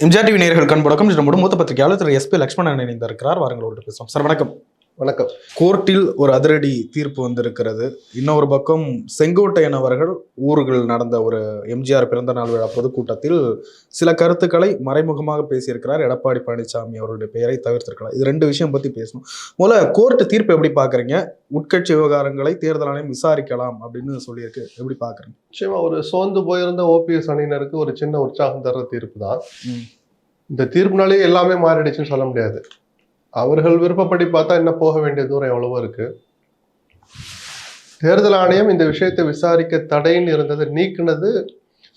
MGR TV கண் கண்புடக்கம் நம்முடைய மூத்த பத்திரிகையாளர் திரு எஸ்பி லட்சுமணன் இணைந்திருக்கிறார். வாருங்கள் ஒரு பேசுவோம். சார் வணக்கம். வணக்கம். கோர்ட்டில் ஒரு அதிரடி தீர்ப்பு வந்திருக்கிறது. இன்னொரு பக்கம் செங்கோட்டையன் அவர்கள் ஊர்கள் நடந்த ஒரு எம்ஜிஆர் பிறந்த நாள் விழா பொதுக்கூட்டத்தில் சில கருத்துக்களை மறைமுகமாக பேசியிருக்கிறார் எடப்பாடி பழனிசாமி அவருடைய பெயரை தவிர்த்திருக்கலாம். இது ரெண்டு விஷயம் பத்தி பேசணும். முதல்ல கோர்ட் தீர்ப்பு எப்படி பாக்குறீங்க உட்கட்சி விவகாரங்களை தேர்தல் ஆணையம் விசாரிக்கலாம் அப்படின்னு சொல்லியிருக்கு. எப்படி பாக்குறீங்க நிச்சயமா ஒரு சோர்ந்து போயிருந்த ஓபிஎஸ் அணியினருக்கு ஒரு சின்ன உற்சாகம் தர்ற தீர்ப்பு தான். இந்த தீர்ப்புனாலே எல்லாமே மாறிடுச்சுன்னு சொல்ல முடியாது. அவர்கள் விருப்பப்படி பார்த்தா இன்னும் போக வேண்டிய தூரம் எவ்வளவோ இருக்கு. தேர்தல் ஆணையம் இந்த விஷயத்தை விசாரிக்க தடைன்னு இருந்தது நீக்கினது.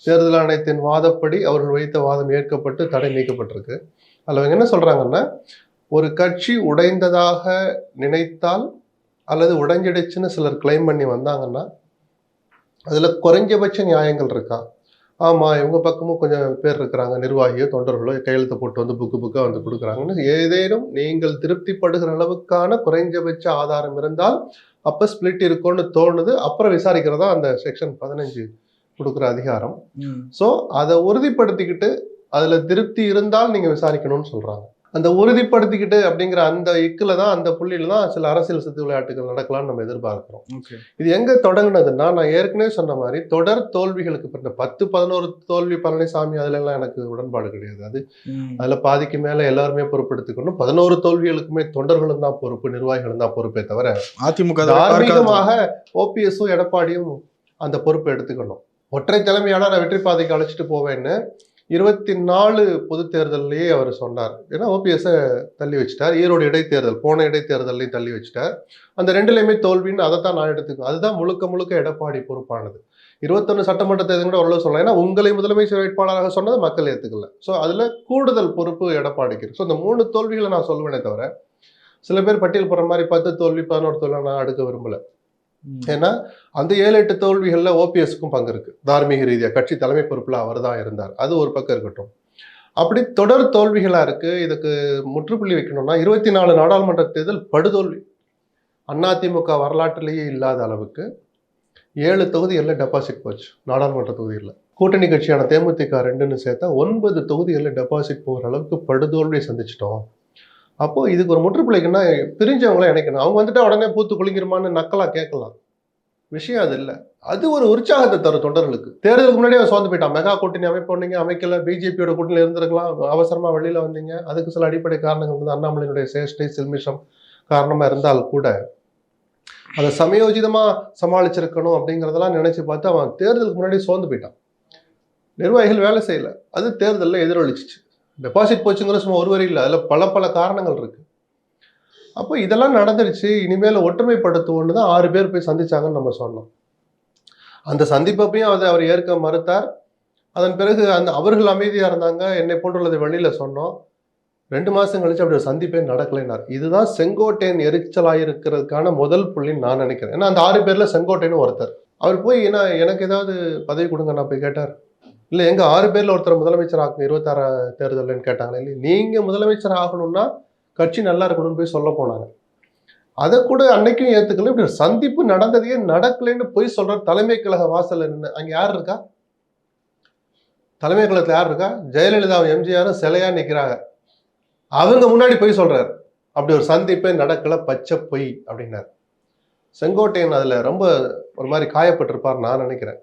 தேர்தல் ஆணையத்தின் வாதப்படி அவர்கள் வைத்த வாதம் ஏற்கப்பட்டு தடை நீக்கப்பட்டிருக்கு. அதில் அவங்க என்ன சொல்றாங்கன்னா ஒரு கட்சி உடைந்ததாக நினைத்தால் அல்லது உடைஞ்சிடுச்சுன்னு சிலர் கிளைம் பண்ணி வந்தாங்கன்னா அதில் குறைஞ்சபட்ச நியாயங்கள் இருக்கா? ஆமாம் இவங்க பக்கமும் கொஞ்சம் பேர் இருக்கிறாங்க நிர்வாகியோ தொண்டர்களோ கையெழுத்து போட்டு வந்து புக்கு புக்காக வந்து கொடுக்குறாங்கன்னு ஏதேனும் நீங்கள் திருப்திப்படுகிற அளவுக்கான குறைஞ்சபட்ச ஆதாரம் இருந்தால் அப்போ ஸ்பிளிட் இருக்கும்னு தோணுது. அப்புறம் விசாரிக்கிறதா அந்த செக்ஷன் பதினஞ்சு கொடுக்குற அதிகாரம். ஸோ அதை உறுதிப்படுத்திக்கிட்டு அதில் திருப்தி இருந்தால் நீங்கள் விசாரிக்கணும்னு சொல்கிறாங்க அந்த உறுதிப்படுத்திக்கிட்டு அப்படிங்கிற அந்த இக்கில் தான் அந்த புள்ளியில தான் சில அரசியல் சித்து விளையாட்டுகள் நடக்கலாம்னு நம்ம எதிர்பார்க்குறோம். இது எங்க தொடங்குனதுன்னா நான் ஏற்கனவே சொன்ன மாதிரி தொடர் தோல்விகளுக்கு பிறந்த பத்து பதினோரு தோல்வி பழனிசாமி அதுல எல்லாம் எனக்கு உடன்பாடு கிடையாது. அது அதுல பாதிக்கு மேல எல்லாருமே பொறுப்பெடுத்துக்கணும். பதினோரு தோல்விகளுக்குமே தொண்டர்களும் தான் பொறுப்பு நிர்வாகிகளும் தான் பொறுப்பே தவிர அதிமுக. தார்மீகமாக ஓபிஎஸும் எடப்பாடியும் அந்த பொறுப்பை எடுத்துக்கணும். ஒற்றை தலைமையாளர் வெற்றி பாதைக்கு அழைச்சிட்டு போவேன்னு இருபத்தி நாலு பொது தேர்தல்லையே அவர் சொன்னார். ஏன்னா ஓபிஎஸ்ஸை தள்ளி வச்சிட்டார். ஈரோடு இடைத்தேர்தல் போன இடைத்தேர்தலையும் தள்ளி வச்சிட்டார். அந்த ரெண்டுலையுமே தோல்வின்னு அதை தான் நான் எடுத்துக்கணும் அதுதான் முழுக்க முழுக்க எடப்பாடி பொறுப்பானது. இருபத்தொன்னு சட்டமன்ற தேர்தல் கூட ஓரளவு சொல்லலாம். ஏன்னா உங்களை முதலமைச்சர் வேட்பாளராக சொன்னது மக்கள் ஏற்றுக்கல ஸோ அதில் கூடுதல் பொறுப்பு எடப்பாடிக்கு ஸோ இந்த மூணு தோல்விகளை நான் சொல்லுவேனே தவிர சில பேர் பட்டியல் போடுற மாதிரி பத்து தோல்வி பதினோரு தோல்வி நான் அடுக்க விரும்பலை. ஏன்னா அந்த ஏழு எட்டு தோல்விகளில் ஓபிஎஸ்க்கும் பங்கு இருக்கு. தார்மீக ரீதியாக கட்சி தலைமை பொறுப்பில் அவர் தான் இருந்தார். அது ஒரு பக்கம் இருக்கட்டும். அப்படி தொடர் தோல்விகளாக இருக்குது இதுக்கு முற்றுப்புள்ளி வைக்கணும்னா இருபத்தி நாலு நாடாளுமன்ற தேர்தல் படுதோல்வி. அதிமுக வரலாற்றிலேயே இல்லாத அளவுக்கு ஏழு தொகுதிகளில் டெபாசிட் போச்சு நாடாளுமன்ற தொகுதிகளில். கூட்டணி கட்சியான தேமுதிக ரெண்டுன்னு சேர்த்தா ஒன்பது தொகுதிகளில் டெபாசிட் போகிற அளவுக்கு படுதோல்வியை சந்திச்சிட்டோம். அப்போ இதுக்கு ஒரு முற்றுப்புள்ளைக்குன்னா பிரிஞ்சவங்கள இணைக்கணும். அவங்க வந்துட்டு உடனே பூத்து குளிங்கிருமான்னு நக்கலா கேட்கலாம். விஷயம் அது இல்லை. அது ஒரு உற்சாகத்தை தரும் தொண்டர்களுக்கு. தேர்தலுக்கு முன்னாடியே அவன் சோர்ந்து போயிட்டான். மெகா கூட்டணி அமைப்போனீங்க அமைக்கல. பிஜேபியோட கூட்டணியில் இருந்திருக்கலாம். அவசரமா வெளியில வந்தீங்க. அதுக்கு சில அடிப்படை காரணங்கள் வந்து அண்ணாமலையினுடைய சேஷ்டை சில்மிஷம் காரணமா இருந்தால் கூட அதை சமயோஜிதமா சமாளிச்சிருக்கணும் அப்படிங்கிறதெல்லாம் நினைச்சு பார்த்து அவன் தேர்தலுக்கு முன்னாடி சோர்ந்து போயிட்டான். நிர்வாகிகள் வேலை செய்யல. அது தேர்தலில் எதிரொலிச்சிச்சு. டெபாசிட் போச்சுங்கிற சும்மா ஒரு வரி இல்லை அதில் பல பல காரணங்கள் இருக்குது அப்போ இதெல்லாம் நடந்துருச்சு. இனிமேல் ஒற்றுமைப்படுத்துவோன்னு தான் ஆறு பேர் போய் சந்திச்சாங்கன்னு நம்ம சொன்னோம். அந்த சந்திப்பப்பையும் அதை அவர் ஏற்க மறுத்தார். அதன் பிறகு அந்த அவர்கள் அமைதியாக இருந்தாங்க. என்னை போன்றுள்ளதை வெளியில் சொன்னோம். ரெண்டு மாதம் கழிச்சு அப்படி ஒரு சந்திப்பே நடக்கலைனார் இதுதான் செங்கோட்டையன் எரிச்சலாக இருக்கிறதுக்கான முதல் புள்ளின்னு நான் நினைக்கிறேன். ஏன்னா அந்த ஆறு பேரில் செங்கோட்டையன் ஒருத்தர். அவர் போய் ஏன்னா எனக்கு ஏதாவது பதவி கொடுங்க நான் போய் கேட்டார். இல்லை எங்கள் ஆறு பேரில் ஒருத்தர் முதலமைச்சர் ஆகணும் இருபத்தாறு தேர்தல்னு கேட்டாங்களே? இல்லை நீங்கள் முதலமைச்சர் ஆகணும்னா கட்சி நல்லா இருக்கணும்னு போய் சொல்ல போனாங்க. அதை கூட அன்னைக்கும் ஏற்றுக்கல இப்படி ஒரு சந்திப்பு நடந்ததையே நடக்கலைன்னு போய் சொல்கிற தலைமை கழக வாசல்ல நின்று அங்கே யார் இருக்கா? தலைமை கழகத்தில் யார் இருக்கா? ஜெயலலிதா எம்ஜிஆரும் சிலையாக நிற்கிறாங்க அவங்க முன்னாடி போய் சொல்கிறார் அப்படி ஒரு சந்திப்பே நடக்கலை பச்சை பொய் அப்படின்னார். செங்கோட்டையன் அதில் ரொம்ப ஒரு மாதிரி காயப்பட்டிருப்பார் நான் நினைக்கிறேன்.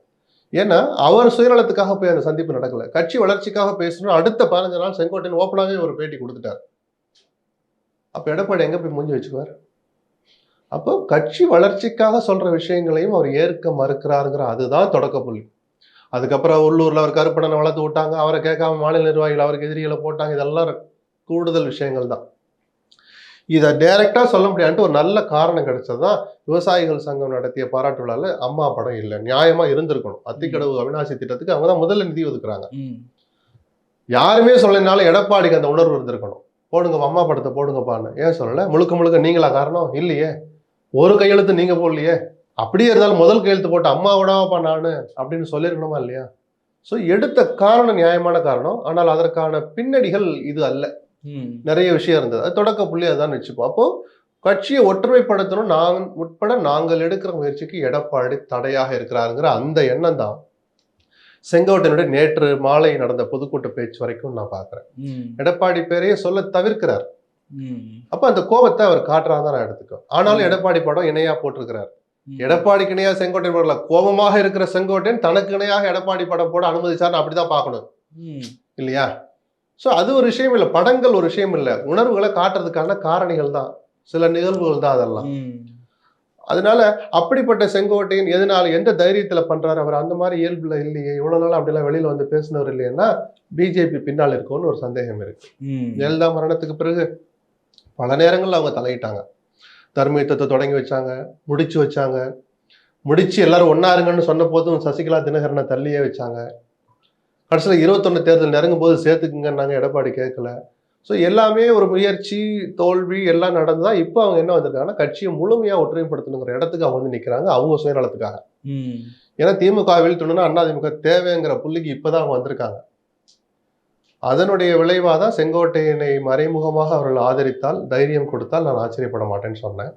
ஏன்னா அவர் சுயநலத்துக்காக போய் அந்த சந்திப்பு நடக்கல. கட்சி வளர்ச்சிக்காக பேசணும் அடுத்த பதினஞ்சு நாள் செங்கோட்டையன் ஓப்பனாகவே ஒரு பேட்டி கொடுத்துட்டார். அப்போ எடப்பாடி எங்கே போய் முடிஞ்சு வச்சுக்குவார்? அப்போ கட்சி வளர்ச்சிக்காக சொல்கிற விஷயங்களையும் அவர் ஏற்க மறுக்கிறாருங்கிற அதுதான் தொடக்க புள்ளி. அதுக்கப்புறம் உள்ளூரில் அவர் கருப்பணனை வளர்த்து விட்டாங்க அவரை கேட்காம மாநில நிர்வாகிகள் அவருக்கு எதிரிகளை போட்டாங்க இதெல்லாம் கூடுதல் விஷயங்கள் தான் இதை டைரக்டா சொல்ல முடியாதுன்ட்டு ஒரு நல்ல காரணம் கிடைச்சதுதான் விவசாயிகள் சங்கம் நடத்திய பாராட்டு விழால அம்மா படம் இல்லை நியாயமா இருந்திருக்கணும். அத்திக்கடவு அவினாசி திட்டத்துக்கு அவங்க தான் முதல்ல நிதி ஒதுக்குறாங்க. யாருமே சொல்லனாலும் எடப்பாடிக்கு அந்த உணர்வு இருந்திருக்கணும். போடுங்க அம்மா படத்தை போடுங்கப்பான்னு. ஏன் சொல்லல? முழுக்க முழுக்க நீங்களா காரணம்? இல்லையே. ஒரு கையெழுத்து நீங்க போடலையே. அப்படியே இருந்தாலும் முதல் கையெழுத்து போட்டு அம்மா விடாமப்பா நானு அப்படின்னு சொல்லியிருக்கணுமா இல்லையா? ஸோ எடுத்த காரணம் நியாயமான காரணம். ஆனால் அதற்கான பின்னணிகள் இது அல்ல. நிறைய விஷயம் இருந்தது. அது தொடக்க புள்ளி அதான் வச்சுப்போம் அப்போ கட்சியை ஒற்றுமைப்படுத்தணும் நான் உட்பட நாங்கள் எடுக்கிற முயற்சிக்கு எடப்பாடி தடையாக இருக்கிறாருங்கிற அந்த எண்ணம் தான். செங்கோட்டையனுடைய நேற்று மாலை நடந்த பொதுக்கூட்ட பேச்சு வரைக்கும் நான் பார்க்குறேன். ம், எடப்பாடி பேரையே சொல்ல தவிர்க்கிறார். அப்ப அந்த கோபத்தை அவர் காட்டுறாதான் நான் எடுத்துக்கோ ஆனாலும் எடப்பாடி படம் இணையா போட்டிருக்கிறார். எடப்பாடிக்கு இணையா செங்கோட்டையன் போடல. கோபமாக இருக்கிற செங்கோட்டையன் தனக்கு இணையாக எடப்பாடி படம் போட அனுமதிச்சார்னு அப்படிதான் பார்க்கணும். ம், இல்லையா? ஸோ அது ஒரு விஷயம் இல்லை. படங்கள் ஒரு விஷயம் இல்லை. உணர்வுகளை காட்டுறதுக்கான காரணிகள் தான். சில நிகழ்வுகள் தான் அதெல்லாம். அதனால அப்படிப்பட்ட செங்கோட்டையன் எதனால எந்த தைரியத்துல பண்றாரு? அவர் அந்த மாதிரி இயல்புல இல்லையே. இவ்வளவு நாள் அப்படிலாம் வெளியில வந்து பேசினவர் இல்லையேன்னா பிஜேபி பின்னால் இருக்கும்னு ஒரு சந்தேகம் இருக்கு. ஜெயலலிதா மரணத்துக்கு பிறகு பல நேரங்கள்ல அவங்க தலையிட்டாங்க. தர்ம யுத்தத்தை தொடங்கி வச்சாங்க முடிச்சு வச்சாங்க. முடிச்சு எல்லாரும் ஒண்ணா இருங்கன்னு சொன்ன போதும் சசிகலா தினகரனை தள்ளியே வச்சாங்க. கடைசியில் இருபத்தொன்னு தேர்தல் நெருங்கும் போது சேர்த்துக்குங்கன்னாங்க எடப்பாடி கேட்கல. ஸோ எல்லாமே ஒரு முயற்சி தோல்வி எல்லாம் நடந்ததா இப்போ அவங்க என்ன வந்திருக்காங்கன்னா கட்சியை முழுமையா ஒற்றுமைப்படுத்தணுங்கிற இடத்துக்கு அவங்க வந்து நிக்கிறாங்க அவங்க சுயநலத்துக்காக. ஏன்னா திமுக வீழ்த்தணும்னா அதிமுக தேவைங்கிற புள்ளிக்கு இப்பதான் அவங்க வந்திருக்காங்க. அதனுடைய விளைவாக தான் செங்கோட்டையனை மறைமுகமாக அவர்கள் ஆதரித்தால் தைரியம் கொடுத்தால் நான் ஆச்சரியப்பட மாட்டேன்னு சொன்னேன்.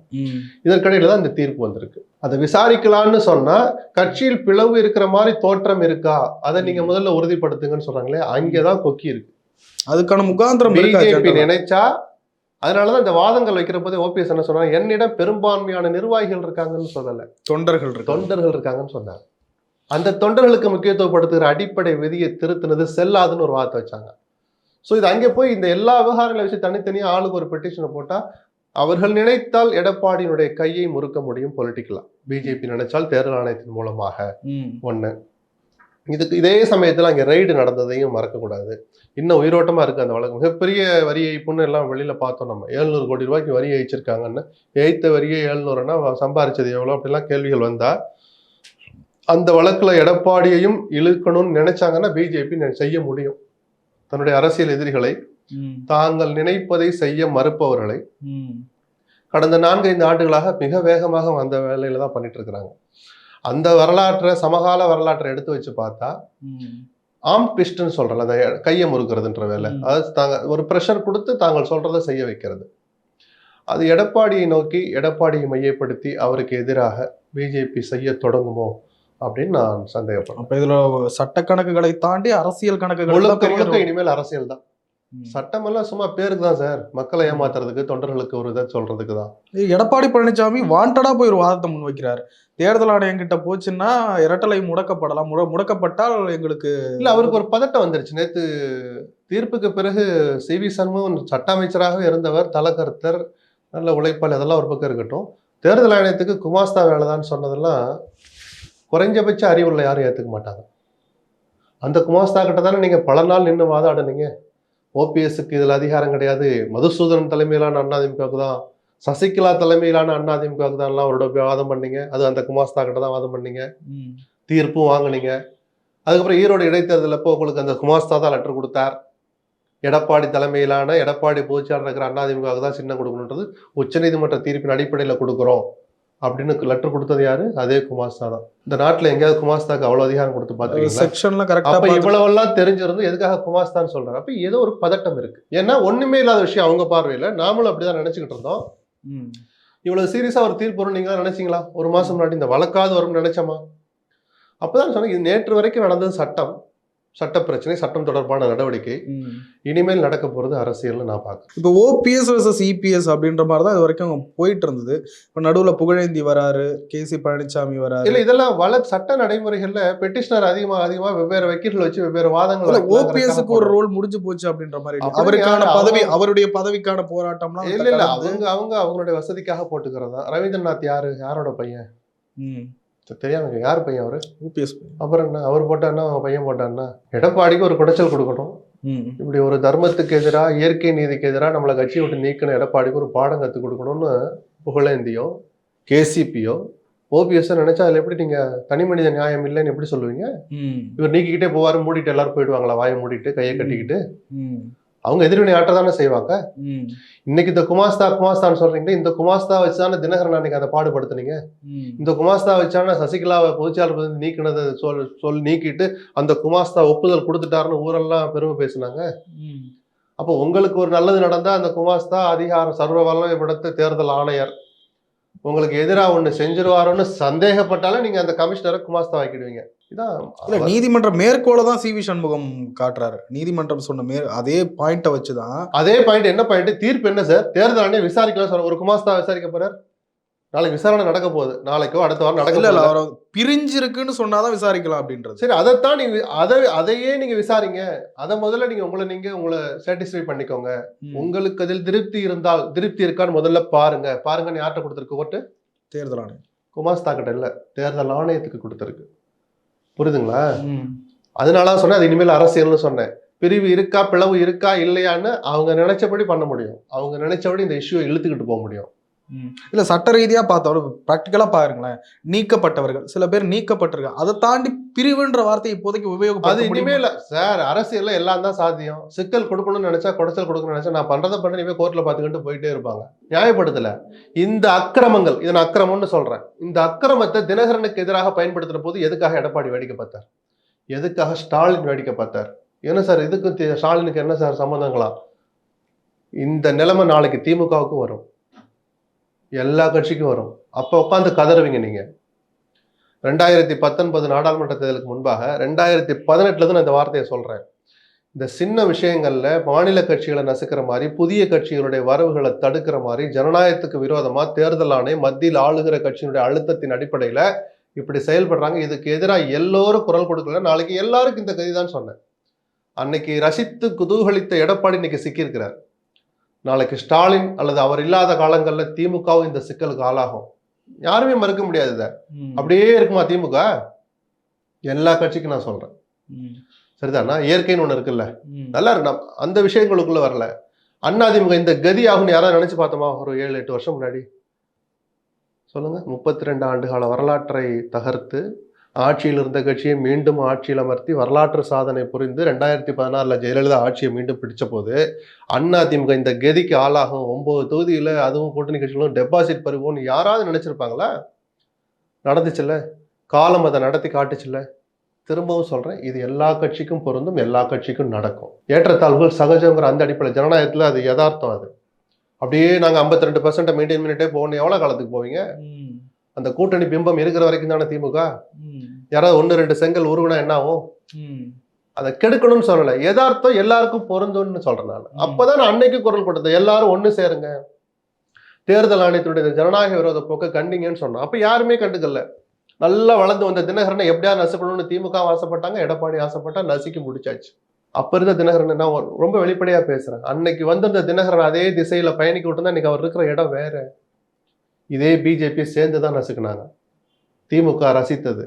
இதற்கிடையில தான் இந்த தீர்ப்பு வந்திருக்கு. அதை விசாரிக்கலாம்னு சொன்னா கட்சியில் பிளவு இருக்கிற மாதிரி தோற்றம் இருக்கா? அதை நீங்க முதல்ல உறுதிப்படுத்துங்கன்னு சொல்றாங்களே அங்கேதான் கொக்கி இருக்கு. அதுக்கான முகாந்திரம் பிஜேபி? நினைச்சா அதனாலதான் இந்த வாதங்கள் வைக்கிற போதே ஓபிஎஸ் என்ன சொன்னா என்னிடம் பெரும்பான்மையான நிர்வாகிகள் இருக்காங்கன்னு சொல்லல. தொண்டர்கள் தொண்டர்கள் இருக்காங்கன்னு சொன்னார் அந்த தொண்டர்களுக்கு முக்கியத்துவப்படுத்துகிற அடிப்படை விதியை திருத்தினது செல்லாதுன்னு ஒரு வார்த்தை வச்சாங்க. ஸோ இது அங்கே போய் இந்த எல்லா விவகாரங்களை வச்சு தனித்தனியாக ஆளுக்கு ஒரு பெட்டிஷனை போட்டால் அவர்கள் நினைத்தால் எடப்பாடியினுடைய கையை முறுக்க முடியும் பொலிட்டிக்கலா பிஜேபி நினைச்சால் தேர்தல் ஆணையத்தின் மூலமாக. ஒன்று இதுக்கு இதே சமயத்தில் அங்கே ரைடு நடந்ததையும் மறக்கக்கூடாது. இன்னும் உயிரோட்டமாக இருக்குது அந்த வழக்கு. மிகப்பெரிய வரி ஏய்ப்புன்னு எல்லாம் வெளியில் பார்த்தோம் நம்ம. ஏழ்நூறு கோடி ரூபாய்க்கு வரி ஏய்ச்சிருக்காங்கன்னு. ஏய்த்த வரியே ஏழ்நூறுனா சம்பாரிச்சது எவ்வளோ அப்படிலாம் கேள்விகள் வந்தா அந்த வழக்கில் எடப்பாடியையும் இழுக்கணும்னு நினைச்சாங்கன்னா பிஜேபி செய்ய முடியும் தன்னுடைய அரசியல் எதிரிகளை. தாங்கள் நினைப்பதை செய்ய மறுப்பவர்களை. கடந்த நான்கைந்து ஆண்டுகளாக மிக வேகமாக அந்த வேலையில தான் பண்ணிட்டு இருக்கிறாங்க அந்த வரலாற்றை சமகால வரலாற்றை எடுத்து வச்சு பார்த்தா. ஆம் பிஸ்ட்னு சொல்றல அந்த கையை முறுக்கிறதுன்ற வேலை. அதாவது தாங்க ஒரு ப்ரெஷர் கொடுத்து தாங்கள் சொல்றதை செய்ய வைக்கிறது அது எடப்பாடியை நோக்கி எடப்பாடியை மையப்படுத்தி அவருக்கு எதிராக பிஜேபி செய்ய தொடங்குமோ அப்படின்னு நான் சந்தேகப்படுறேன். அப்ப இதுல சட்ட கணக்குகளை தாண்டி அரசியல் கணக்குகள் இனிமேல் அரசியல் தான். சட்டமெல்லாம் சும்மா பேருக்கு தான் சார். மக்களை ஏமாத்துறதுக்கு தொண்டர்களுக்கு ஒரு இதை சொல்றதுக்கு தான். எடப்பாடி பழனிசாமி வாண்டடா போய் ஒரு வாதத்தை முன்வைக்கிறார் தேர்தல் ஆணையம் கிட்ட போச்சுன்னா இரட்டலை முடக்கப்படலாம். முட- முடக்கப்பட்டால் எங்களுக்கு இல்ல அவருக்கு ஒரு பதட்டம் வந்துருச்சு. நேத்து தீர்ப்புக்கு பிறகு சி. வி. சண்முகம் சட்ட அமைச்சராக இருந்தவர் தலகர்த்தர் நல்ல உழைப்பாளி அதெல்லாம் ஒரு பக்கம் இருக்கட்டும். தேர்தல் ஆணையத்துக்கு குமாஸ்தா வேலைதான்னு சொன்னதெல்லாம் குறைஞ்சபட்ச அறிவுள்ள யாரும் ஏத்துக்க மாட்டாங்க. அந்த குமாஸ்தா கிட்ட தானே நீங்க பல நாள் நின்று வாதாடுனீங்க. ஓபிஎஸ்க்கு இதுல அதிகாரம் கிடையாது. மதுசூதனன் தலைமையிலான அண்ணாதிமுகவுக்கு தான் சசிகலா தலைமையிலான அண்ணாதிமுகவுக்கு தான் எல்லாம் அவரோட போய் வாதம் பண்ணீங்க. அது அந்த குமாஸ்தா கிட்ட தான் வாதம் பண்ணீங்க. தீர்ப்பும் வாங்குனீங்க. அதுக்கப்புறம் ஈரோடு இடைத்தேர்தல் அப்போ உங்களுக்கு அந்த குமாஸ்தா தான் லெட்டர் கொடுத்தார். எடப்பாடி தலைமையிலான எடப்பாடி பொதுச்சாளர் இருக்கிற அதிமுகவுக்கு தான் சின்னம் கொடுக்கணுன்றது உச்சநீதிமன்ற தீர்ப்பின் அடிப்படையில் கொடுக்குறோம். அப்படின்னு லெட்டர் கொடுத்தது யாரு? அதே குமாஸ்தா தான். இந்த நாட்டில் எங்கேயாவது குமாஸ்தாக்கு அவ்வளோ அதிகாரம் கொடுத்து பார்த்துருக்கீங்களா செக்ஷன்லாம் கரெக்டா அப்ப இவ்வளவெல்லாம் தெரிஞ்சிருந்து எதுக்காக குமாஸ்தான் சொல்றாரு? அப்ப ஏதோ ஒரு பதட்டம் இருக்கு. ஏன்னா ஒண்ணுமே இல்லாத விஷயம் அவங்க பார்வையில. நாமளும் அப்படிதான் நினைச்சுக்கிட்டு இருந்தோம். இவ்வளவு சீரியஸா ஒரு தீர்ப்பு வரும் நீங்களா நினைச்சீங்களா? ஒரு மாசம் முன்னாடி இந்த வழக்காது வரும்னு நினைச்சோமா? அப்பதான் சொன்னேன் இது நேற்று வரைக்கும் நடந்தது சட்டம். சட்ட பிரச்சனை சட்டம் தொடர்பான நடவடிக்கை. இனிமேல் நடக்க போறது அரசியல்னு நான் பார்க்கிறேன். இப்போ ஓபிஎஸ் வர்சஸ் இபிஎஸ் அப்படின்ற மாதிரி தான் இது வரைக்கும் போயிட்டு இருந்தது. இப்போ நடுவுல புகழேந்தி வராரு கே சி பழனிசாமி வராரு. இல்ல இதெல்லாம் வழ சட்ட நடைமுறைகள்ல பெட்டிஷனர் அதிகமா அதிகமா வெவ்வேறு வக்கீல்கள் வச்சு வெவ்வேறு வாதங்கள் ஓபிஎஸ்க்கு ஒரு. ரோல் முடிஞ்சு போச்சு அப்படின்ற மாதிரி அவருக்கான? பதவி அவருடைய பதவிக்கான போராட்டம்லாம் இல்ல இல்ல அவங்க அவங்க அவங்களுடைய வசதிக்காக போட்டுக்கிறது? ரவீந்திரநாத் யாரு? யாரோட பையன்? இருக்கு. யார் பையன் அவரு ஓபிஎஸ் அப்புறம் என்ன அவர் போட்டான்னா அவன் பையன் போட்டான்னா எடப்பாடிக்கு ஒரு குடைச்சல் கொடுக்கணும். இப்படி ஒரு தர்மத்துக்கு எதிராக இயற்கை நீதிக்கு எதிராக நம்மளை கட்சியை விட்டு நீக்கின எடப்பாடிக்கு ஒரு பாடம் கற்றுக் கொடுக்கணும்னு புகழேந்தியோ கேசிபியோ ஓபிஎஸ் நினைச்சா அதில் எப்படி நீங்க தனி மனித நியாயம் இல்லைன்னு எப்படி சொல்லுவீங்க. இவர் நீக்கிக்கிட்டே போவாரு மூடிட்டு எல்லாரும் போயிடுவாங்களா வாயை மூடிட்டு கையை கட்டிக்கிட்டு. அவங்க எதிர்வினை ஆட்ட தானே செய்வாங்க. இன்னைக்கு இந்த குமாஸ்தா குமாஸ்தான்னு சொல்றீங்களே இந்த குமாஸ்தா வச்சுதானே தினகரன் அன்னைக்கு அதை பாடுபடுத்துனீங்க. இந்த குமாஸ்தா வச்சான சசிகலாவை பொதுச்சாளர் நீக்கினதை சொல் சொல் நீக்கிட்டு அந்த குமாஸ்தா ஒப்புதல் கொடுத்துட்டாருன்னு ஊரெல்லாம் பெருமை பேசுனாங்க. அப்போ உங்களுக்கு ஒரு நல்லது நடந்தா அந்த குமாஸ்தா அதிகாரம் சர்வ வல்லமை படுத்த தேர்தல் ஆணையர் உங்களுக்கு எதிராக ஒண்ணு செஞ்சிருவாரோன்னு சந்தேகப்பட்டாலே நீங்க அந்த கமிஷனரை குமாஸ்தா ஆக்கிடுவீங்க இதான் இல்ல நீதிமன்ற மேற்கோளை தான் சி வி சண்முகம் காட்டுறாரு. நீதிமன்றம் சொன்ன மே அதே பாயிண்ட்டை வச்சுதான் அதே பாயிண்ட் என்ன பாயிண்ட் தீர்ப்பு என்ன சார் தேர்தல் ஆணையம் விசாரிக்கலாம் சார் ஒரு குமாஸ்தா விசாரிக்க போறார். நாளைக்கு விசாரணை நடக்க போகுது. நாளைக்கோ அடுத்த வாரம் நடக்க இல்ல அவர் பிரிஞ்சிருக்குன்னு சொன்னாதான் விசாரிக்கலாம் அப்படின்றது. சரி அதைத்தான் நீங்க அதை அதையே நீங்க விசாரிங்க. அதை முதல்ல நீங்க உங்களை நீங்க உங்களை சாட்டிஸ்ஃபை பண்ணிக்கோங்க. உங்களுக்கு அதில் திருப்தி இருந்தால் திருப்தி இருக்கான்னு முதல்ல பாருங்க. பாருங்கன்னு யார்கிட்ட கொடுத்துருக்கு ஓட்டு? தேர்தல் ஆணையம். குமாஸ்தா கிட்ட இல்ல. தேர்தல் ஆணையத்துக்கு கொடுத்துருக்கு. புரியுதுங்களா. அதனால தான் சொன்னேன் அது இனிமேல் அரசியல்னு சொன்னேன். பிரிவு இருக்கா பிளவு இருக்கா இல்லையான்னு அவங்க நினைச்சபடி பண்ண முடியும். அவங்க நினைச்சபடி இந்த இஷ்யூவை இழுத்துக்கிட்டு போக முடியும். இல்ல சட்ட ரீதியா பார்த்தாலும் ப்ராக்டிக்கலா பாருங்களேன். நீக்கப்பட்டவர்கள் சில பேர் நீக்கப்பட்டிருக்காங்க. அதை தாண்டி பிரிவுன்ற வார்த்தையை இப்போதைக்கு அது உபயோகப்படுத்த முடியுமா? இனிமேல் சார் அரசியல்ல எல்லாம் தான் சாத்தியம். சிக்கல் கொடுக்கணும்னு நினைச்சா குடைச்சல் கொடுக்கணும்னு நினைச்சா நான் பண்றதை பண்ண இனிமே கோர்ட்ல பாத்துக்கிட்டு போயிட்டே இருப்பாங்க. நியாயப்படுத்தல. இந்த அக்கிரமங்கள் இதை நான் அக்கிரமம்னு சொல்றேன். இந்த அக்கிரமத்தை தினகரனுக்கு எதிராக பயன்படுத்துற போது எதுக்காக எடப்பாடி வேடிக்கை பார்த்தார்? எதுக்காக ஸ்டாலின் வேடிக்கை பார்த்தார்? என்ன சார் இதுக்கு ஸ்டாலினுக்கு என்ன சார் சம்மந்தங்களா? இந்த நிலைமை நாளைக்கு திமுகவுக்கும் வரும். எல்லா கட்சிக்கும் வரும். அப்போ உட்காந்து கதறுவீங்க நீங்கள் ரெண்டாயிரத்தி பத்தொன்பது நாடாளுமன்ற தேர்தலுக்கு முன்பாக ரெண்டாயிரத்தி பதினெட்டுல நான் இந்த வார்த்தையை சொல்கிறேன் இந்த சின்ன விஷயங்களில் மாநில கட்சிகளை நசுக்கிற மாதிரி புதிய கட்சிகளுடைய வரவுகளை தடுக்கிற மாதிரி ஜனநாயகத்துக்கு விரோதமாக தேர்தல் ஆணையம் மத்தியில் ஆளுகிற கட்சியினுடைய அழுத்தத்தின் அடிப்படையில் இப்படி செயல்படுறாங்க. இதுக்கு எதிராக எல்லோரும் குரல் கொடுக்கல. நாளைக்கு எல்லாருக்கும் இந்த கதி தான் சொன்னேன். அன்னைக்கு ரசித்து குதூகலித்த எடப்பாடி இன்னைக்கு சிக்கியிருக்கிறார். நாளைக்கு ஸ்டாலின் அல்லது அவர் இல்லாத காலங்களில் திமுகவும் இந்த சிக்கலுக்கு ஆளாகும். யாருமே மறுக்க முடியாது இதை. அப்படியே இருக்குமா திமுக? எல்லா கட்சிக்கும் நான் சொல்றேன். சரிதானா? இயற்கைன்னு ஒண்ணு இருக்குல்ல. நல்லா இருக்கு. அந்த விஷயங்களுக்குள்ள வரல. அண்ணா திமுக இந்த கதி ஆகும்னு யாராவது நினைச்சு பார்த்தோமா? ஒரு ஏழு எட்டு வருஷம் முன்னாடி. சொல்லுங்க. முப்பத்தி ரெண்டு ஆண்டு கால வரலாற்றை தகர்த்து ஆட்சியில் இருந்த கட்சியை மீண்டும் ஆட்சியில் அமர்த்தி வரலாற்று சாதனை புரிந்து ரெண்டாயிரத்தி பதினாறில் ஜெயலலிதா ஆட்சியை மீண்டும் பிடிச்ச போது அண்ணா திமுக இந்த கதிக்கு ஆளாகும் ஒம்பது தொகுதியில் அதுவும் கூட்டணி கட்சிகளும் டெபாசிட் பருவோம்னு யாராவது நினச்சிருப்பாங்களா? நடந்துச்சுல்ல? காலம் அதை நடத்தி காட்டுச்சுல்ல? திரும்பவும் சொல்கிறேன் இது எல்லா கட்சிக்கும் பொருந்தும் எல்லா கட்சிக்கும் நடக்கும். ஏற்றத்தாழ்வுகள் சகஜங்கிற அந்த அடிப்படையில் ஜனநாயகத்தில் அது யதார்த்தம் அது. அப்படியே நாங்கள் ஐம்பத்தி ரெண்டு பர்சன்ட் மெயின்டைன் பண்ணிட்டே போகணும். எவ்வளோ காலத்துக்கு போவீங்க? அந்த கூட்டணி பிம்பம் இருக்கிற வரைக்கும் தானே திமுக. யாராவது ஒன்று ரெண்டு செங்கல் உருகுனா என்ன ஆகும். அதை கெடுக்கணும்னு சொல்லல. யதார்த்தம் எல்லாருக்கும் பொருந்தும்னு சொல்றேன் நான். அப்பதான் நான் அன்னைக்கு குரல் கொடுத்தேன். எல்லாரும் ஒண்ணு சேருங்க. தேர்தல் ஆணையத்தினுடைய ஜனநாயக விரோத போக்கை கண்டிங்கன்னு சொன்னோம் அப்ப யாருமே கண்டுக்கல. நல்லா வளர்ந்து வந்த தினகரனை எப்படியா நசுக்கணும்னு திமுக ஆசைப்பட்டாங்க. எடப்பாடி ஆசைப்பட்டா நசுக்கி முடிச்சாச்சு. அப்ப இருந்த தினகரன் நான் ரொம்ப வெளிப்படையா பேசுறேன். அன்னைக்கு வந்திருந்த தினகரன் அதே திசையில பயணிக்க விட்டுருந்தா இன்னைக்கு அவர் இருக்கிற இடம் வேற. இதே பிஜேபி சேர்ந்து தான் நசுக்குனாங்க. திமுக ரசித்தது.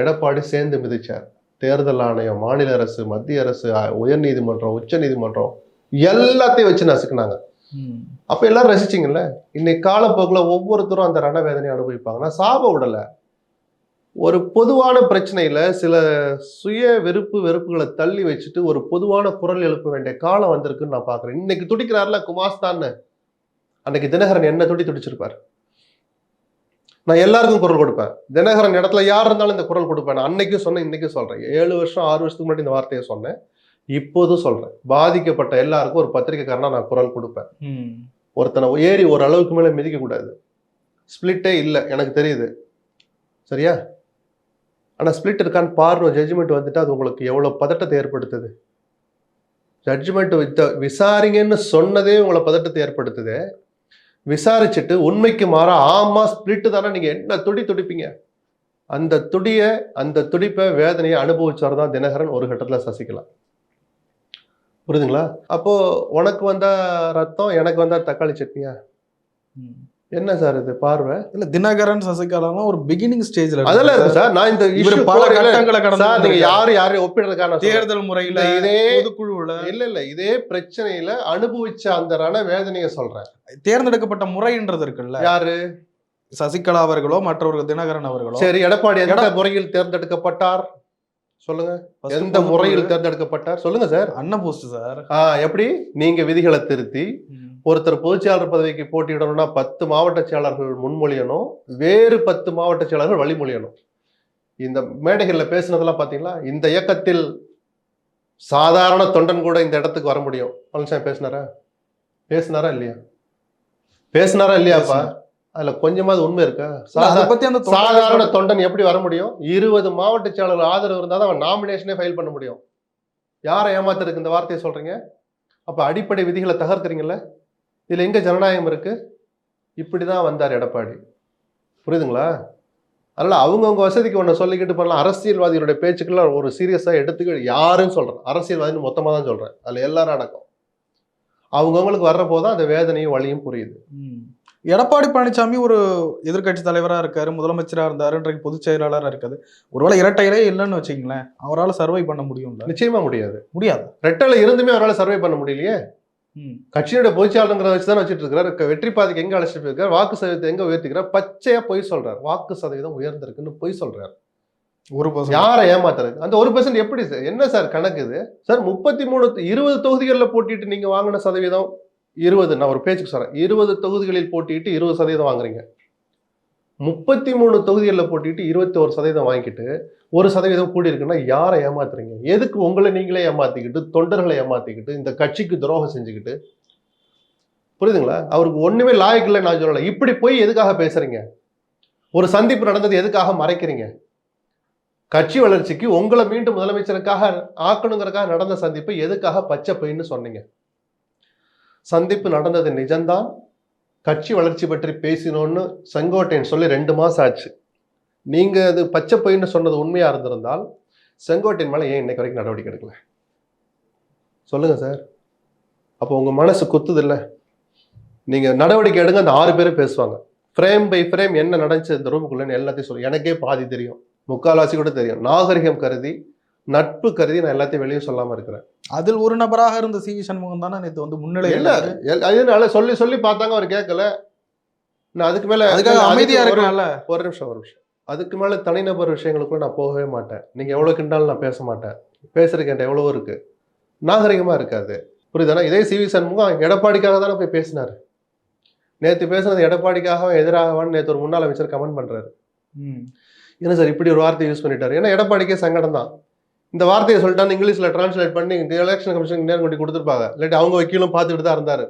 எடப்பாடி சேர்ந்து மிதிச்சார். தேர்தல் ஆணையம் மாநில அரசு மத்திய அரசு உயர் நீதிமன்றம் உச்ச நீதிமன்றம் எல்லாத்தையும் வச்சு நசுக்குனாங்க. அப்ப எல்லாரும் ரசிச்சிங்கல்ல? இன்னைக்கு காலப்போக்குல ஒவ்வொருத்தரும் அந்த ரணவேதனையை அனுபவிப்பாங்க. நான் சாப விடல. ஒரு பொதுவான பிரச்சனையில சில சுய வெறுப்பு வெறுப்புகளை தள்ளி வச்சுட்டு ஒரு பொதுவான குரல் எழுப்ப வேண்டிய காலம் வந்திருக்குன்னு நான் பாக்குறேன். இன்னைக்கு துடிக்கிறாருல குமாஸ்தான்னு. அன்னைக்கு தினகரன் என்ன துடி துடிச்சிருப்பார். நான் எல்லாருக்கும் குரல் கொடுப்பேன். தினகரன் இடத்துல யார் இருந்தாலும் இந்த குரல் கொடுப்பேன். நான் அன்னைக்கும் சொன்னேன் இன்னைக்கும் சொல்றேன். ஏழு வருஷம் ஆறு வருஷத்துக்கு முன்னாடி இந்த வார்த்தையை சொன்னேன். இப்போதும் சொல்றேன். பாதிக்கப்பட்ட எல்லாருக்கும் ஒரு பத்திரிக்கைக்காரனா நான் குரல் கொடுப்பேன். ஒருத்தனை ஏறி ஒரு அளவுக்கு மேலே மிதிக்க கூடாது. ஸ்பிளிட்டே இல்லை எனக்கு தெரியுது. சரியா? ஆனால் ஸ்பிளிட் இருக்கான்னு பாருணும் ஜட்ஜ்மெண்ட் வந்துட்டு அது உங்களுக்கு எவ்வளோ பதட்டத்தை ஏற்படுத்துது? ஜட்ஜ்மெண்ட் வித்த விசாரிங்கன்னு சொன்னதே உங்களை பதட்டத்தை ஏற்படுத்துது. விசாரிச்சுட்டு உண்மைக்கு மாற ஆமா ஸ்பிளிட்டு தானே நீங்க என்ன துடி துடிப்பீங்க? அந்த துடிய அந்த துடிப்பை வேதனையை அனுபவிச்சவர் தான் தினகரன் ஒரு கட்டத்துல சசிக்கலாம் புரியுதுங்களா? அப்போ உனக்கு வந்தா ரத்தம் எனக்கு வந்தா தக்காளி சட்னியா? ம். என்ன சார் இது பார்வை? இல்ல தினகரன் சசிகலாலாம் ஒரு பிகினிங் ஸ்டேஜ்ல அதெல்லாம் இருக்கு சார் நான் இந்த இவர் பல கட்டங்களை கடந்து சார் நீங்க. யாரு யாரையும் ஒப்பிடுறதுக்கான. தேர்தல் முறையில இதே- பொதுக்குழுவுல. இல்ல இல்ல இதே பிரச்சனையில அனுபவிச்ச அந்த ரண வேதனையை சொல்றேன். தேர்ந்தெடுக்கப்பட்ட முறைன்றது இருக்குல்ல. யாரு? சசிகலா அவர்களோ மற்றவர்கள் தினகரன் அவர்களோ? சரி எடப்பாடி எந்த முறையில் தேர்ந்தெடுக்கப்பட்டார்? சொல்லுங்க. எந்த முறையில் தேர்ந்தெடுக்கப்பட்டார்? சொல்லுங்க சார். அண்ணன் போஸ்ட் சார். எப்படி? நீங்க விதிகளை திருத்தி. ஒருத்தர் பொதுச்செயலாளர் பதவிக்கு போட்டியிடணும்னா பத்து மாவட்ட செயலாளர்கள் முன்மொழியணும் வேறு பத்து மாவட்ட செயலாளர்கள் வழிமொழியணும். இந்த மேடைகள்ல பேசுனதெல்லாம் பாத்தீங்களா? இந்த இயக்கத்தில் சாதாரண தொண்டன் கூட இந்த இடத்துக்கு வர முடியும். பழனிசாமி பேசினாரா? பேசினாரா இல்லையா? பேசினாரா இல்லையாப்பா? அதுல கொஞ்சமாவது உண்மை இருக்கா? சாதாரண தொண்டன் எப்படி வர முடியும்? இருபது மாவட்ட செயலாளர் ஆதரவு இருந்தால் தான் அவன் நாமினேஷனே ஃபைல் பண்ண முடியும். யாரை ஏமாத்துறதுக்கு இந்த வார்த்தையை சொல்றீங்க? அப்ப அடிப்படை விதிகளை தகர்க்கிறீங்கல்ல? இதுல எங்க ஜனநாயகம் இருக்கு? இப்படிதான் வந்தார் எடப்பாடி. புரியுதுங்களா? அதனால அவங்கவுங்க வசதிக்கு ஒன்று சொல்லிக்கிட்டு பண்ணலாம் அரசியல்வாதிகளுடைய பேச்சுக்கெல்லாம் ஒரு சீரியஸாக எடுத்துக்க யாருன்னு சொல்றேன். அரசியல்வாதின்னு மொத்தமாக தான் சொல்றேன். அதுல எல்லாரும் அடக்கம். அவங்கவுங்களுக்கு வர்ற போதுதான் அந்த வேதனையும் வழியும் புரியுது. எடப்பாடி பழனிசாமி ஒரு எதிர்க்கட்சி தலைவரா இருக்காரு முதலமைச்சரா இருந்தாரு இன்றைக்கு பொதுச் செயலாளரா இருக்காது ஒருவேளை இரட்டையிலே இல்லைன்னு வச்சுங்களேன் அவரால் சர்வை பண்ண முடியும்ல? நிச்சயமா முடியாது. முடியாது. ரெட்டலை இருந்துமே அவரால் சர்வே பண்ண முடியலையே. கட்சியோட பொதுச்சாளங்கிறத வச்சு தான் வச்சுட்டு இருக்காரு க- வெற்றி பாதைக்கு எங்க அழைச்சிட்டு போயிருக்காரு? வாக்கு சதவீதத்தை எங்க உயர்த்திக்கிறார்? பச்சையா பொய் சொல்றாரு. வாக்கு சதவீதம் உயர்ந்திருக்குன்னு பொய் சொல்றாரு. ஒரு பர்சன்ட் யாரை ஏமாத்துறது? அந்த ஒரு பெர்சன்ட் எப்படி சார் என்ன சார் கணக்கு இது? சார் முப்பத்தி மூணு இருபது தொகுதிகளில் போட்டிட்டு நீங்க வாங்கின சதவீதம் இருபது. நான் ஒரு பேச்சுக்கு சொல்றேன். இருபது தொகுதிகளில் போட்டிட்டு இருபது சதவீதம் வாங்குறீங்க. முப்பத்தி மூணு தொகுதிகளில் போட்டிட்டு இருபத்தி ஒரு சதவீதம் வாங்கிட்டு ஒரு சதவீதம் கூடி இருக்குன்னா யாரை ஏமாத்துறீங்க? எதுக்கு உங்களை நீங்களே ஏமாத்திக்கிட்டு தொண்டர்களை ஏமாத்திக்கிட்டு இந்த கட்சிக்கு துரோகம் செஞ்சுக்கிட்டு? புரியுதுங்களா? அவருக்கு ஒன்றுமே லாயக்கு இல்லை நான் சொல்லலை. இப்படி போய் எதுக்காக பேசுறீங்க? ஒரு சந்திப்பு நடந்தது எதுக்காக மறைக்கிறீங்க? கட்சி வளர்ச்சிக்கு உங்களை மீண்டும் முதலமைச்சருக்காக ஆக்கணுங்கிறதுக்காக நடந்த சந்திப்பு எதுக்காக பச்சை பொய்ன்னு சொன்னீங்க? சந்திப்பு நடந்தது நிஜம்தான். கட்சி வளர்ச்சி பற்றி பேசினோன்னு செங்கோட்டையன் சொல்லி ரெண்டு மாசம் ஆச்சு. நீங்க அது பச்சை பொய்ன்னு சொன்னது உண்மையா இருந்திருந்தால் செங்கோட்டையன் மேல ஏன் இன்னைக்கு வரைக்கும் நடவடிக்கை எடுக்கல? சொல்லுங்க சார். அப்போ உங்க மனசு குத்துது இல்ல? நீங்க நடவடிக்கை எடுங்க அந்த ஆறு பேரும் பேசுவாங்க. ஃப்ரேம் பை ஃப்ரேம் என்ன நடந்துச்சு இந்த ரூமுக்குள்ளன்னு எல்லாத்தையும் சொல்லு எனக்கே பாதி தெரியும். முக்கால்வாசி கூட தெரியும். நாகரிகம் கருதி நட்பு கருதி நான் எல்லாத்தையும் வெளியே சொல்லாம இருக்கிறேன். அதில் ஒரு நபராக இருந்த சி வி சண்முகம் தானே நேற்று வந்து முன்னிலை இல்ல. அதனால சொல்லி சொல்லி பார்த்தாங்க அவர் கேட்கல. நான் அதுக்கு மேல அதுக்காக அதுக்கு அமைதியா ஒரு- இருக்கலாம்ல? ஒரு நிமிஷம் ஒரு நிமிஷம். அதுக்கு மேல தனிநபர் விஷயங்களுக்குள்ள நான் போகவே மாட்டேன். நீங்க எவ்வளவு கிண்டாலும் நான் பேச மாட்டேன். என்கிட்ட எவ்வளவோ இருக்கு. நாகரிகமா இருக்காது. புரியுதானா இதே சிவி சண்முகம் எடப்பாடிக்காக தானே போய் பேசினாரு. நேத்து பேசுனது எடப்பாடிக்காக எதிராகவான்னு நேத்து ஒரு முன்னாள் அமைச்சர் கமெண்ட் பண்றாரு. ம். என்ன சார் இப்படி ஒரு வார்த்தை யூஸ் பண்ணிட்டாரு? ஏன்னா எடப்பாடிக்கே சங்கடம் தான். இந்த வார்த்தையை சொல்லிட்டான்னு இங்கிலீஷ்ல டிரான்ஸ்லேட் பண்ணி எலெக்ஷன் கமிஷன் நேரம் கொண்டு கொடுத்துருப்பாங்க. இல்லாட்டி அவங்க வக்கீலும் பார்த்துட்டு தான் இருந்தாரு.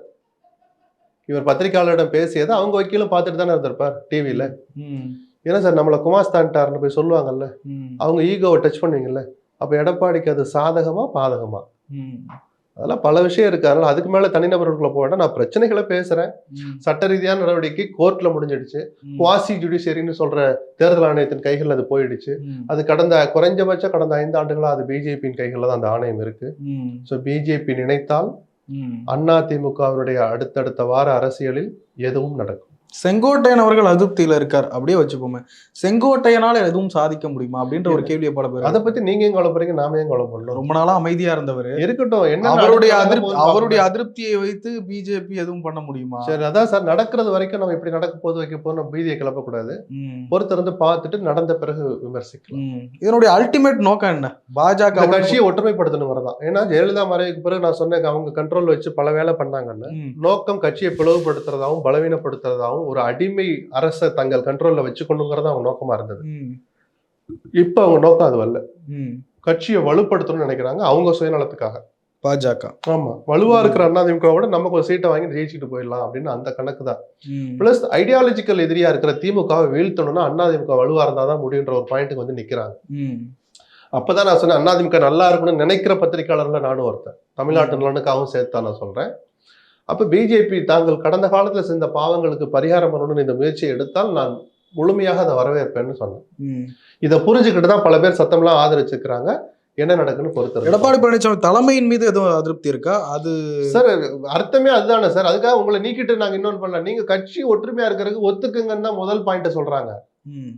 இவர் பத்திரிகையாளரிடம் பேசியதை அவங்க வக்கீலும் பார்த்துட்டு தானே இருந்திருப்பார் டிவியில. ஏன்னா சார் நம்மளை குமாஸ்தான்ட்டார்னு போய் சொல்லுவாங்கல்ல. அவங்க ஈகோவை டச் பண்ணுவீங்கல்ல அப்ப எடப்பாடிக்கு அது சாதகமா பாதகமா. அதெல்லாம் பல விஷயம் இருக்கு அதனால அதுக்கு மேல தனிநபர்களுக்குள்ள போக வேண்டாம் நான் பிரச்சனைகளை பேசுறேன். சட்ட ரீதியான நடவடிக்கை கோர்ட்ல முடிஞ்சிடுச்சு. குவாசி ஜுடிஷியரின்னு சொல்ற தேர்தல் ஆணையத்தின் கைகள் அது போயிடுச்சு. அது கடந்த குறைஞ்சபட்சம் கடந்த ஐந்து ஆண்டுகளா அது பிஜேபியின் கைகளில் தான் அந்த ஆணையம் இருக்கு. ஸோ பிஜேபி நினைத்தால். அதிமுகவினுடைய அடுத்தடுத்த வார அரசியலில் எதுவும் நடக்கும் செங்கோட்டையன் அவர்கள் அதிருப்தியில இருக்கார். அப்படியே வச்சுப்போமே. செங்கோட்டையனால எதுவும் சாதிக்க முடியுமா? அப்படின்ற ஒரு கேள்வியை பல பேர் அதை பத்தி நீங்க ஏன் கவலைப்படுறீங்க? நாம ஏன் கவலை பண்ணணும் ரொம்ப நாளா அமைதியா இருந்தவர். இருக்கட்டும். என்ன அவருடைய அதிருப்தி அவருடைய. அதிருப்தியை வைத்து பிஜேபி எதுவும் பண்ண முடியுமா? சரி அதான் சார். நடக்கிறது வரைக்கும் நம்ம இப்படி நடக்க போது வைக்க போது நம்ம பீதியை கிளப்பக்கூடாது. பொறுத்திருந்து பார்த்துட்டு நடந்த பிறகு விமர்சிக்கலாம். இதனுடைய அல்டிமேட் நோக்கம் என்ன? பாஜக கட்சியை ஒற்றுமைப்படுத்தணும் வரதான் ஏன்னா ஜெயலலிதா மறைவுக்கு பிறகு நான் சொன்னேன் அவங்க கண்ட்ரோல் வச்சு பல வேலை பண்ணாங்கன்னு. நோக்கம் கட்சியை பிளவுபடுத்துறதாவும் பலவீனப்படுத்துறதாவும் ஒரு அடிமை அரசை தங்கள் கண்ட்ரோல்ல வச்சுக்கணுங்கிறது அவங்க நோக்கமா இருந்தது. இப்ப அவங்க நோக்கம் அது வரல. கட்சியை வலுப்படுத்தணும்னு நினைக்கிறாங்க அவங்க சுயநலத்துக்காக. பாஜக. ஆமா. வலுவா இருக்கிற அதிமுகவோட நமக்கு ஒரு சீட்டை வாங்கி ஜெயிச்சுட்டு போயிடலாம் அப்படின்னு அந்த கணக்கு தான். பிளஸ் ஐடியாலஜிக்கல் எதிரியா இருக்கிற திமுகவை வீழ்த்தணும்னா அதிமுக வலுவா இருந்தாதான் முடியுன்ற ஒரு பாயிண்ட்டுக்கு வந்து நிக்கிறாங்க. அப்பதான் நான் சொன்னேன் அதிமுக நல்லா இருக்கணும்னு நினைக்கிற பத்திரிகையாளர்ல நானும் ஒருத்தன். தமிழ்நாட்டு நலனுக்காகவும் சேர்த்து தான் நான் சொல்றேன். அப்ப பிஜேபி தாங்கள் கடந்த காலத்துல செஞ்ச பாவங்களுக்கு பரிகாரம் பண்ணணும்னு இந்த முயற்சியை எடுத்தால் நான் முழுமையாக அதை வரவேற்பேன்னு சொன்னேன். இதை புரிஞ்சுக்கிட்டு தான் பல பேர் சத்தம்லாம் ஆதரிச்சிருக்கிறாங்க என்ன நடக்குன்னு பொறுத்து எடப்பாடி பழனிசாமி தலைமையின் மீது எதுவும் அதிருப்தி இருக்கா? அது சார் அர்த்தமே அதுதானே சார். அதுக்காக உங்களை நீக்கிட்டு நாங்க இன்னொன்று பண்ணல. நீங்க கட்சி ஒற்றுமையா இருக்கிறதுக்கு ஒத்துக்குங்கன்னு தான் முதல் பாயிண்ட சொல்றாங்க. ம்.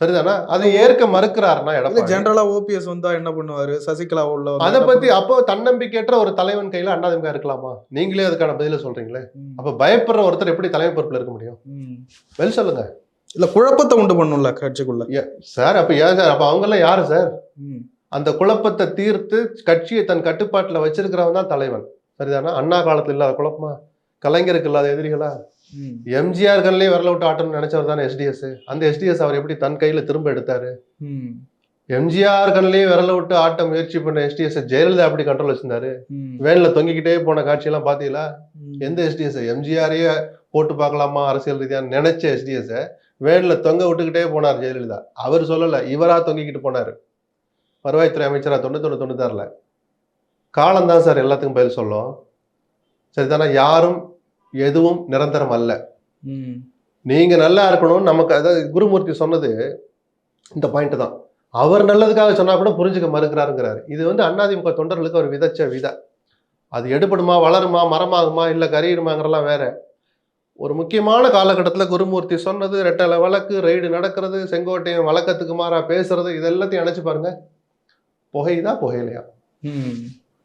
சரிதானா? அதை ஏற்க மறுக்கிறாருன்னா எடப்பாடி. ஜெனரலா ஓபிஎஸ் வந்தா என்ன பண்ணுவாரு? சசிகலா உள்ள அதை பத்தி அப்போ தன்னம்பிக்கையற்ற ஒரு தலைவன் கையில அண்ணாதிமுக இருக்கலாமா? நீங்களே அதுக்கான பதில சொல்றீங்களே. அப்ப பயப்படுற ஒருத்தர் எப்படி தலைமை பொறுப்புல இருக்க முடியும். வெல் சொல்லுங்க. இல்ல குழப்பத்தை உண்டு பண்ணும்ல கட்சிக்குள்ள. சார் அப்ப ஏன் சார்? அப்ப அவங்க எல்லாம் யாரு சார். அந்த குழப்பத்தை தீர்த்து கட்சியை தன் கட்டுப்பாட்டுல வச்சிருக்கிறவன் தான் தலைவன். சரிதானா? அண்ணா காலத்துல இல்லாத குழப்பமா? கலைஞருக்கு இல்லாத எதிரிகளா. எம்ஜிஆர் கண்ணிலே வரல விட்டு ஆட்டணும்னு நினைச்சவர் தானே எஸ்டிஎஸ் அந்த எஸ்டிஎஸ் அவர் எப்படி தன் கையில திரும்ப எடுத்தாரு. எம்ஜிஆர் கண்ணிலேயே விரல விட்டு ஆட்ட முயற்சி பண்ண எஸ்டிஎஸ் ஜெயலலிதா எப்படி கண்ட்ரோல் வச்சிருந்தாரு. வேன்ல தொங்கிக்கிட்டே போன காட்சியெல்லாம் பாத்தீங்களா. எந்த எஸ்டிஎஸ் எம்ஜிஆரையே போட்டு பார்க்கலாமா அரசியல் ரீதியா நினைச்ச எஸ்டிஎஸ் வேன்ல தொங்க விட்டுக்கிட்டே போனார் ஜெயலலிதா. அவர் சொல்லல இவரா தொங்கிக்கிட்டு போனாரு. வருவாய்த்துறை அமைச்சரா தொண்ணூத்தொன்னு தொண்ணூத்தாறுல. காலம்தான் சார் எல்லாத்துக்கும் பதில் சொல்லும். சரிதானா? யாரும் எதுவும் நிரந்தரம் அல்ல. நீங்க நல்லா இருக்கணும்னு நமக்கு அதாவது குருமூர்த்தி சொன்னது இந்த பாயிண்ட் தான். அவர் நல்லதுக்காக சொன்னா கூட புரிஞ்சுக்க மறுக்கிறாருங்கிறாரு. இது வந்து அதிமுக தொண்டர்களுக்கு ஒரு விதைச்ச விதை. அது எடுபடுமா வளருமா மரமாகுமா இல்ல கரியிடுமாங்கிறலாம் வேற. ஒரு முக்கியமான காலகட்டத்தில் குருமூர்த்தி சொன்னது ரெட்டலை வழக்கு ரைடு நடக்கிறது செங்கோட்டையன் வழக்கத்துக்கு மாறா பேசுறது இது எல்லாத்தையும் நினைச்சு பாருங்க. புகையுதா புகையிலையா? ம்.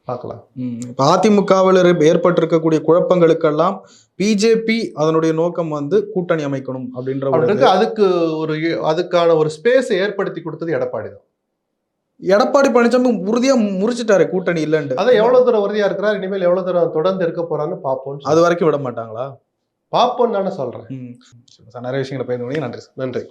பார்க்கலாம். இப்ப அதிமுகவில் ஏற்பட்டிருக்கக்கூடிய குழப்பங்களுக்கெல்லாம் பிஜேபி அதனுடைய நோக்கம் வந்து கூட்டணி அமைக்கணும் அப்படின்ற அதுக்கு ஒரு அதுக்கான ஒரு ஸ்பேஸ் ஏற்படுத்தி கொடுத்தது எடப்பாடி தான். எடப்பாடி பழனிசாமி உறுதியா முறிச்சிட்டாரு கூட்டணி இல்லைன்ட்டு. அதை எவ்வளவு தூரம் உறுதியா இருக்கிறார்? இனிமேல் எவ்வளவு தூரம் தொடர்ந்து இருக்க போறான்னு பார்ப்போம் அது வரைக்கும் விட மாட்டாங்களா? பார்ப்போம் தானே சொல்றேன். நிறைய விஷயங்களை பயந்து நன்றி நன்றி.